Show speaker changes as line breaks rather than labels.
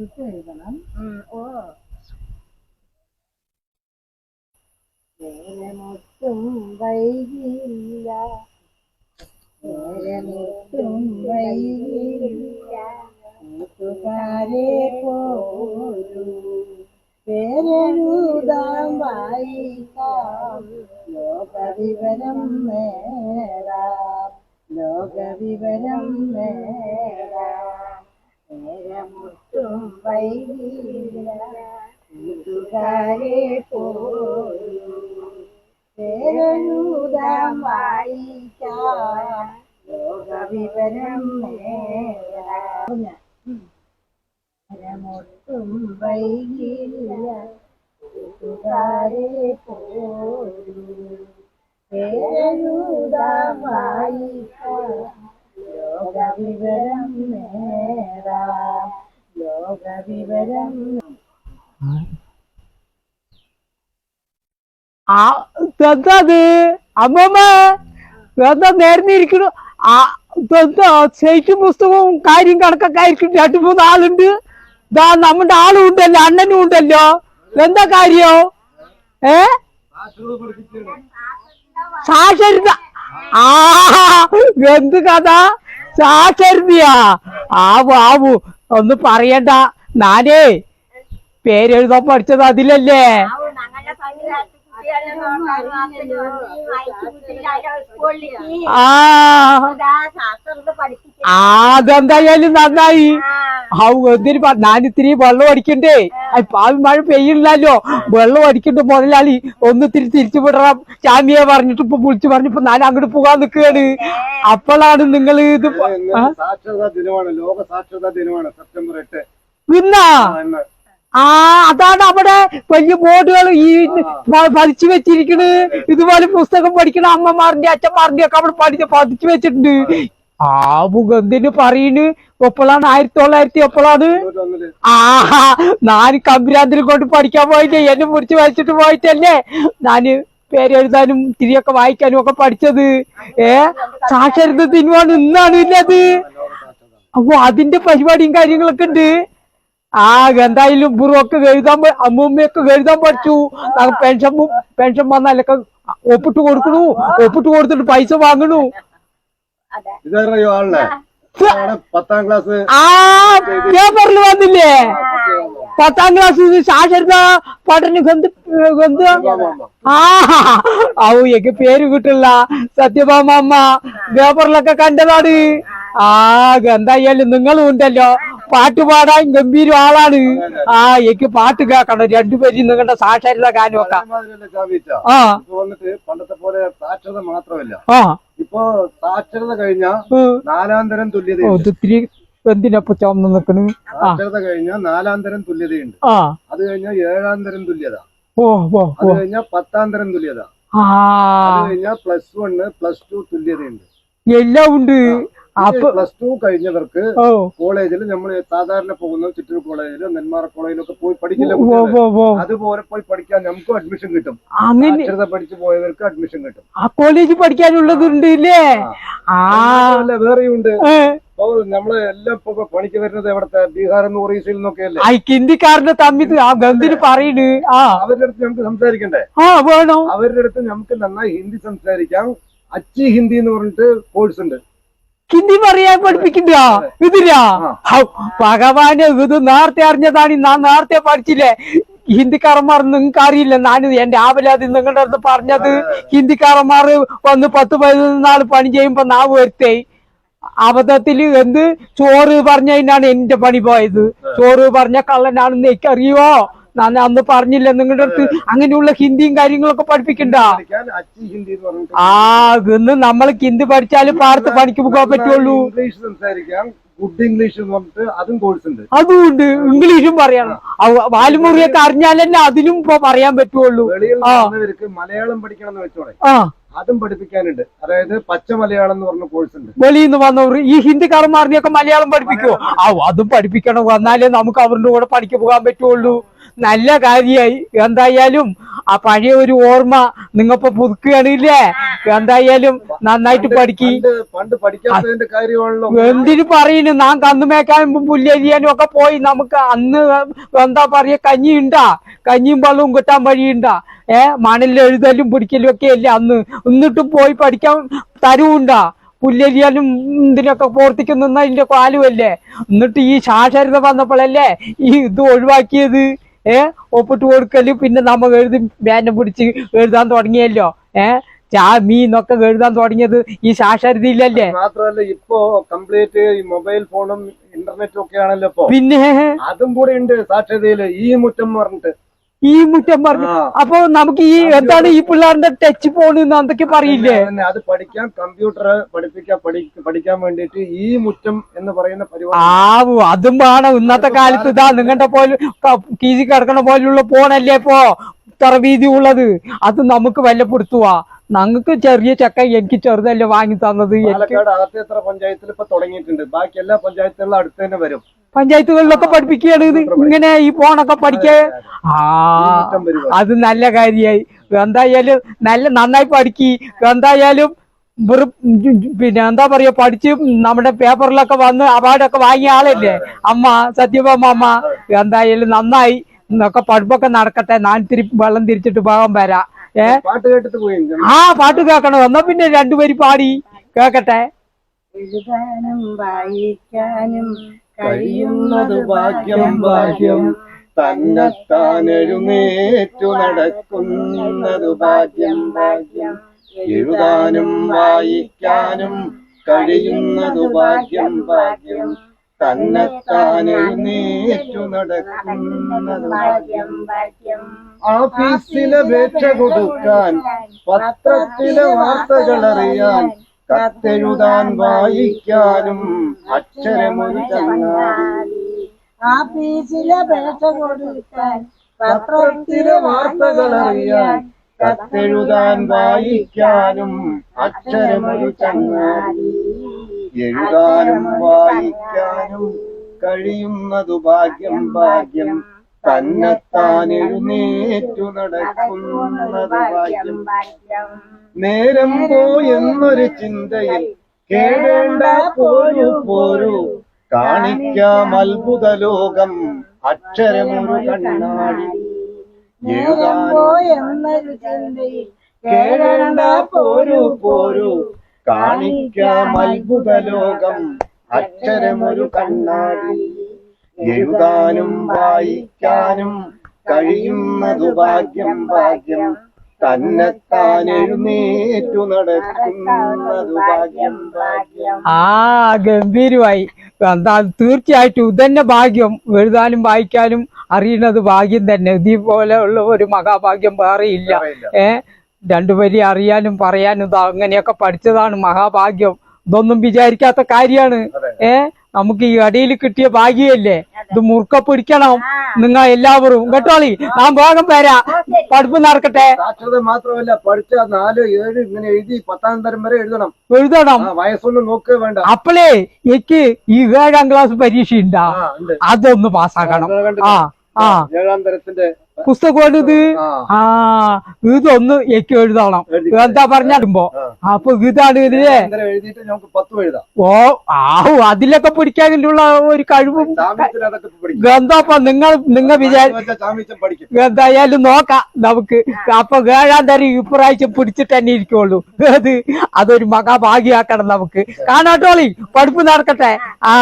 എഴുതണം.
ഓ.
വേറെ മുട്ടും വൈകില്ല. വേറെ മുട്ടും വൈകില്ല. കൂട്ടുകാരെ പോരൂ പേരെഴുതാം വായിക്കാം. ലോകവിവരം നേടാം. ലോകവിവരം നേടാം. നേരമുട്ടും വൈകില്ല. കൂട്ടുകാരെ പോരൂ പേരെഴുതാം വായിക്കാം ലോകവിവരം നേരമൊട്ടും വൈകില്ല കൂട്ടുകാരെ പോരൂ പേരെഴുതാം വായിക്കാം ലോകവിവരം നേടാം. ലോകവിവരം
ആ അത് അമ്മമ്മ എന്താ നേരത്തെ ഇരിക്കണു? ആ എന്താ ശൈത്യ പുസ്തകവും കാര്യം കണക്കൊക്കെ ആയിരിക്കും. രണ്ടു മൂന്ന് ആളുണ്ട്. ഇതാ നമ്മുടെ ആളും ഉണ്ടല്ലോ അണ്ണനും ഉണ്ടല്ലോ. എന്താ കാര്യോ? ഏ? സാക്ഷരത. ആ എന്ത് കഥ? സാക്ഷരതയാ ആവു ആവു. ഒന്നും പറയണ്ട. നാനേ പേരെഴുതാൻ പഠിച്ചത് അതിലല്ലേ? ആ ആ അതെന്തായാലും നന്നായി. ഔ ഞാനിത്തിരി പറ ഞാൻ ഇത്തിരി വെള്ളം അടിക്കണ്ടേ? പാവി മഴ പെയ്യില്ലല്ലോ വെള്ളം അടിക്കണ്ട മുതലാളി ഒന്ന് ഇത്തിരി തിരിച്ചു വിടണം ചാമിയെ പറഞ്ഞിട്ട് ഇപ്പൊ വിളിച്ചു പറഞ്ഞപ്പോ ഞാൻ അങ്ങോട്ട് പോകാൻ നിൽക്കുകയാണ്. അപ്പോഴാണ് നിങ്ങൾ ഇത് ആ?
സാക്ഷരതാ ദിനമാണ് ലോക സാക്ഷരതാ ദിനമാണ് സെപ്റ്റംബർ എട്ട്.
ഇന്നാ.
ആ,
അതാണ് അവിടെ വലിയ ബോർഡുകൾ ഈ പതിച്ചു വെച്ചിരിക്കണ്. ഇതുപോലെ പുസ്തകം പഠിക്കണ അമ്മമാറിന്റെ അച്ഛന്മാറിന്റെ ഒക്കെ അവിടെ പഠിച്ച് പതിച്ചു വെച്ചിട്ടുണ്ട്. ആ മുഖന്തിന് പറയുന്നു എപ്പോഴാണ് ആയിരത്തി തൊള്ളായിരത്തി
എപ്പോഴാണ്
ആഹാ ഞാൻ കമ്പിരാന്തിൽ കൊണ്ട് പഠിക്കാൻ പോയില്ലേ? എന്നെ മുറിച്ച് വായിച്ചിട്ട് പോയിട്ടല്ലേ? ഞാൻ പേരെഴുതാനും തിരിയൊക്കെ വായിക്കാനും ഒക്കെ പഠിച്ചത്. ഏ സാക്ഷരത തിന്നുവാണ് ഇന്നാണ് ഇല്ലത് അപ്പൊ അതിന്റെ പരിപാടിയും കാര്യങ്ങളൊക്കെ ഉണ്ട്. ആ എന്തായാലും ബുറൊക്കെ എഴുതാൻ അമ്മൂമ്മയൊക്കെ എഴുതാൻ പഠിച്ചു പെൻഷൻ പെൻഷൻ വന്നാലൊക്കെ ഒപ്പിട്ട് കൊടുക്കണു. ഒപ്പിട്ട് കൊടുത്തിട്ട് പൈസ വാങ്ങണു.
പത്താം ക്ലാസ്
ആ പേപ്പറിൽ വന്നില്ലേ? പത്താം ക്ലാസ് സാക്ഷരത പഠന ഗന്ധ ആ എനിക്ക് പേര് കിട്ടില്ല. സത്യഭാമ അമ്മ പേപ്പറിലൊക്കെ കണ്ടതാണ്. ആ എന്തായാലും നിങ്ങളും ഉണ്ടല്ലോ. പാട്ട് പാടാൻ ഗംഭീര ആളാണ്. ആ എനിക്ക് പാട്ട് കേൾക്കണം. രണ്ടുപേരും നിങ്ങളുടെ സാക്ഷരത ഗാനമൊക്കെ.
ഒക്കെ
ആ.
പണ്ടത്തെ പോലെ സാക്ഷരത മാത്രമല്ല. ഇപ്പൊ സാക്ഷരത കഴിഞ്ഞ. നാലാം തരം
തുല്യത എന്തിനപ്പൊ ചുമന്ന് നിക്കണ്? ആ
സാക്ഷരത നാലാം തരം തുല്യതയുണ്ട്.
ആ.
അത് കഴിഞ്ഞാൽ ഏഴാം തരം തുല്യത.
ഓ ഓ
അത്
ഓ
കഴിഞ്ഞാൽ പത്താം തരം തുല്യത.
ആ.
അത് കഴിഞ്ഞാൽ പ്ലസ് വണ് പ്ലസ് ടു തുല്യതയുണ്ട്.
എല്ലാം ഉണ്ട്. അപ്പൊ
പ്ലസ് ടു കഴിഞ്ഞവർക്ക്
ഓ.
കോളേജിൽ നമ്മൾ സാധാരണ പോകുന്ന ചിറ്റൂർ കോളേജിലോ നെന്മാറ കോളേജിലൊക്കെ പോയി പഠിക്കില്ല
ഓ
കുട്ടികൾ.
ഓ ഓ.
അതുപോലെ പോയി പഠിക്കാൻ നമുക്കും അഡ്മിഷൻ കിട്ടും.
അങ്ങനെ
പഠിച്ചു പോയവർക്ക് അഡ്മിഷൻ കിട്ടും.
ആ കോളേജ് പഠിക്കാനുള്ളതുണ്ട് ഇല്ലേ? ആ.
അല്ല വേറെയും ഉണ്ട്.
ഏ,
ഇപ്പൊ നമ്മൾ എല്ലാം ഇപ്പൊ പണിക്ക് വരുന്നത് എവിടത്തെ? ബീഹാർ എന്ന് ഒറീസയിൽ നിന്നൊക്കെ അല്ലേ?
ആ ഹിന്ദിക്കാരനെ തമ്മിൽ ആ ഗന്ധിന് പറയണ്. ആ.
അവരുടെ അടുത്ത് നമുക്ക് സംസാരിക്കണ്ടേ?
ആ വേണോ.
അവരുടെ അടുത്ത് നമുക്ക് നന്നായി ഹിന്ദി സംസാരിക്കാം. അച്ചി ഹിന്ദി എന്ന് പറഞ്ഞിട്ട് കോഴ്സ് ഉണ്ട്.
ഹിന്ദി പറയാൻ പഠിപ്പിക്കണ്ട? ഇതില്ല ഭഗവാനെ ഇത് നേരത്തെ അറിഞ്ഞതാണ്. ഞാൻ നേരത്തെ പഠിച്ചില്ലേ? ഹിന്ദിക്കാരന്മാർ നിങ്ങൾക്ക് അറിയില്ല. ഞാൻ എന്റെ ആവലാതി നിങ്ങളുടെ അടുത്ത് പറഞ്ഞത് ഹിന്ദിക്കാരന്മാർ വന്ന് പത്ത് പതിനൊന്ന് നാൾ പണി ചെയ്യുമ്പോ നാവ് വരുത്തേ. അബദ്ധത്തിൽ എന്ത്? ചോറ് പറഞ്ഞതിനാണ് എന്റെ പണി പോയത്. ചോറ് പറഞ്ഞ കള്ളനാണെന്ന് എനിക്ക് അറിയുവോ ഞാൻ അന്ന് പറഞ്ഞില്ല നിങ്ങളുടെ അടുത്ത് അങ്ങനെയുള്ള ഹിന്ദിയും കാര്യങ്ങളൊക്കെ പഠിപ്പിക്കണ്ട. ആ ഇന്ന് നമ്മൾ ഹിന്ദി പഠിച്ചാൽ പാടത്ത് പണിക്ക് പോകാൻ പറ്റുള്ളൂ.
ഇംഗ്ലീഷ് സംസാരിക്കാം. ഗുഡ് ഇംഗ്ലീഷ് എന്ന് പറഞ്ഞിട്ട് അതും കോഴ്സ് ഉണ്ട്.
അതുകൊണ്ട് ഇംഗ്ലീഷും പറയണം. വാലുമുറിയൊക്കെ അറിഞ്ഞാലല്ലേ അതിനും ഇപ്പൊ പറയാൻ പറ്റുള്ളൂ.
മലയാളം പഠിക്കണം എന്ന്
ആ.
അതും പഠിപ്പിക്കാനുണ്ട്. അതായത് പച്ച മലയാളം എന്ന് പറഞ്ഞ കോഴ്സ് ഉണ്ട്.
വെളിയിൽ നിന്ന് വന്നവർ ഈ ഹിന്ദിക്കാരന്മാറിനെയൊക്കെ മലയാളം പഠിപ്പിക്കുവോ? ആ അതും പഠിപ്പിക്കണം. വന്നാലേ നമുക്ക് അവരുടെ കൂടെ പണിക്ക് പോകാൻ പറ്റുള്ളൂ. നല്ല കാര്യായി. എന്തായാലും ആ പഴയ ഒരു ഓർമ്മ നിങ്ങപ്പോ പുതുക്കുകയാണില്ലേ? എന്തായാലും നന്നായിട്ട് പഠിക്കി.
പണ്ട് പഠിക്കാത്തതിന്റെ കാര്യമാണല്ലോ.
എന്തിനു പറയുന്നു നാം കന്നുമേക്കാനും പുല്ലരിയാനും ഒക്കെ പോയി നമുക്ക് അന്ന് എന്താ പറയാ കഞ്ഞി ഉണ്ടാ കഞ്ഞിയും വെള്ളവും കിട്ടാൻ വഴിയുണ്ടാ? ഏ മണലിൽ എഴുതലും പിടിക്കലും ഒക്കെ അല്ലേ അന്ന്? എന്നിട്ടും പോയി പഠിക്കാൻ തരവുണ്ടാ? പുല്ലരിയാലും ഇതിനൊക്കെ പ്രവർത്തിക്കും നിന്നതിന്റെ കാലുമല്ലേ? എന്നിട്ട് ഈ സാക്ഷരത വന്നപ്പോഴല്ലേ ഈ ഇത് ഒഴിവാക്കിയത്? ഏ? ഒപ്പിട്ട് കൊടുക്കലും. പിന്നെ നമ്മൾ എഴുതി ബാനം പിടിച്ച് എഴുതാൻ തുടങ്ങിയല്ലോ. ഏ? ചാ മീന്നൊക്കെ എഴുതാൻ തുടങ്ങിയത് ഈ സാക്ഷരതയിലല്ലേ
മാത്രമല്ല ഇപ്പോ കംപ്ലീറ്റ് ഈ മൊബൈൽ ഫോണും ഇന്റർനെറ്റും ഒക്കെ ആണല്ലോ
പിന്നെ?
അതും കൂടെ ഉണ്ട് സാക്ഷരതയിൽ. ഈ മുറ്റം പറഞ്ഞിട്ട്
ഈ മുറ്റം പറഞ്ഞു. അപ്പൊ നമുക്ക് ഈ എന്താണ് ഈ പിള്ളേരുടെ ടച്ച് ഫോൺ എന്തൊക്കെ പറയില്ലേ?
അത് പഠിക്കാൻ കമ്പ്യൂട്ടർ പഠിപ്പിക്കാൻ പഠിക്കാൻ വേണ്ടിട്ട് ഈ മുറ്റം എന്ന് പറയുന്ന പരിപാടി.
ആവു അതും വേണം. ഇന്നത്തെ കാലത്ത് ഇതാ നിങ്ങളുടെ പോലെ കീഴി കിടക്കണ പോലുള്ള ഫോണല്ലേ ഇപ്പോ? ഇത്ര വീതി ഉള്ളത്. അത് നമുക്ക് വല്ലപ്പെടുത്തുവാ. ഞങ്ങൾക്ക് ചെറിയ ചക്ക എനിക്ക് ചെറുതല്ലേ വാങ്ങി തന്നത്.
പാലക്കാട് ആദ്യത്ര പഞ്ചായത്തിൽ ഇപ്പൊ തുടങ്ങിയിട്ടുണ്ട്. ബാക്കി എല്ലാ പഞ്ചായത്തുകളിലും അടുത്ത് തന്നെ വരും.
പഞ്ചായത്തുകളിലൊക്കെ പഠിപ്പിക്കുകയാണ്. ഇത് ഇങ്ങനെ ഈ ഫോണൊക്കെ പഠിക്കുക. ആ അത് നല്ല കാര്യമായി. എന്തായാലും നല്ല നന്നായി പഠിക്കി. എന്തായാലും വെറും പിന്നെ എന്താ പറയാ പഠിച്ച് നമ്മുടെ പേപ്പറിലൊക്കെ വന്ന് അവാർഡൊക്കെ വാങ്ങിയ ആളല്ലേ? അമ്മ സത്യഭാമ അമ്മ. എന്തായാലും നന്നായി. എന്നൊക്കെ പഠിപ്പൊക്കെ നടക്കട്ടെ. ഞാൻ തിരി വെള്ളം തിരിച്ചിട്ട് ഭാഗം വരാം. ഏ?
പാട്ട് കേട്ടിട്ട് പോയി
ആ പാട്ട് കേൾക്കണം. എന്നാ പിന്നെ രണ്ടുപേരും പാടി. കേക്കട്ടെ
എഴുതാനും വായിക്കാനും
കഴിയുന്നത് ഭാഗ്യം ഭാഗ്യം. തന്നെത്താൻ എഴുന്നേറ്റു നടക്കുന്നത് ഭാഗ്യം ഭാഗ്യം. എഴുതാനും വായിക്കാനും കഴിയുന്നത് ഭാഗ്യം ഭാഗ്യം. തന്നെത്താൻ എഴുന്നേറ്റു നടക്കുന്നത് ഭാഗ്യം
ഭാഗ്യം.
ഓഫീസിലെ അപേക്ഷ കൊടുക്കാൻ പത്രത്തിലെ വാർത്തകൾ അറിയാൻ കത്തെഴുതാൻ വായിക്കാനും അക്ഷരമൊരു ചങ്ങാതി
ആഫീസിലെ കൊടുക്കാൻ
വാർത്തകൾ അറിയാൻ കത്തെഴുതാൻ വായിക്കാനും അക്ഷരമൊരു ചങ്ങാതി എഴുതാനും വായിക്കാനും കഴിയുന്നതു ഭാഗ്യം ഭാഗ്യം തന്നെത്താൻ എഴുന്നേറ്റു നടക്കുന്നത് ഭാഗ്യം. നേരം പോയെന്നൊരു ചിന്തയിൽ കേടേണ്ട പോരു പോരു. കാണിക്കാം അത്ഭുത ലോകം അക്ഷരമൊരു കണ്ണാടി.
എന്നൊരു ചിന്തയിൽ
കേടേണ്ട പോരു പോരു. കാണിക്കാം അത്ഭുത ലോകം അക്ഷരമൊരു കണ്ണാടി. എഴുതാനും വായിക്കാനും കഴിയുന്നതു ഭാഗ്യം ഭാഗ്യം തന്നെത്താൻ എഴുന്നേറ്റു നടക്കുന്നതു ഭാഗ്യം ഭാഗ്യം.
ആ ഗംഭീരമായി. എന്താ തീർച്ചയായിട്ടും ഇതന്നെ ഭാഗ്യം. എഴുതാനും വായിക്കാനും അറിയുന്നത് ഭാഗ്യം തന്നെ. ഇതേപോലെ ഉള്ള ഒരു മഹാഭാഗ്യം വേറെ ഇല്ല. ഏ രണ്ടുപേരി അറിയാനും പറയാനും ഇതാ അങ്ങനെയൊക്കെ പഠിച്ചതാണ് മഹാഭാഗ്യം. ഇതൊന്നും വിചാരിക്കാത്ത കാര്യമാണ്.
അതെ.
നമുക്ക് ഈ അടിയിൽ കിട്ടിയ ഭാഗ്യല്ലേ? ഇത് മുറുക്ക പിടിക്കണം നിങ്ങൾ എല്ലാവരും. കേട്ടോളി ഞാൻ വേഗം വരാ. പഠിപ്പ് നടക്കട്ടെ.
മാത്രമല്ല പഠിച്ച നാല് ഏഴ് ഇങ്ങനെ എഴുതി പത്താം തരം വരെ എഴുതണം.
എഴുതണം.
വയസ്സൊന്നും നോക്കുക വേണ്ട.
അപ്പളേ എനിക്ക് ഈ ഏഴാം ക്ലാസ് പരീക്ഷ ഉണ്ടാ. അതൊന്ന് പാസ്സാക്കണം. ആ ആ.
ഏഴാം തരത്തിന്റെ
പുസ്തകം ഇത്
ആ
ആ ഇതൊന്ന് എനിക്ക് എഴുതണം. എന്താ പറഞ്ഞാടുമ്പോ
ആ.
അപ്പൊ ഇതാണ് ഇതിലെ. ഓ ആവു അതിലൊക്കെ പിടിക്കാനുള്ള ഒരു കഴിവും. എന്താപ്പ നിങ്ങൾ നിങ്ങൾ
വിചാരിച്ചു
എന്തായാലും നോക്കാം നമുക്ക്. അപ്പൊ ഏഴാം തരം ഇപ്രാവശ്യം പിടിച്ചിട്ട് തന്നെ ഇരിക്കുള്ളൂ. അത് അതൊരു മഹാഭാഗ്യാക്കണം നമുക്ക്. കാണാട്ടോളി പഠിപ്പ് നടക്കട്ടെ. ആ.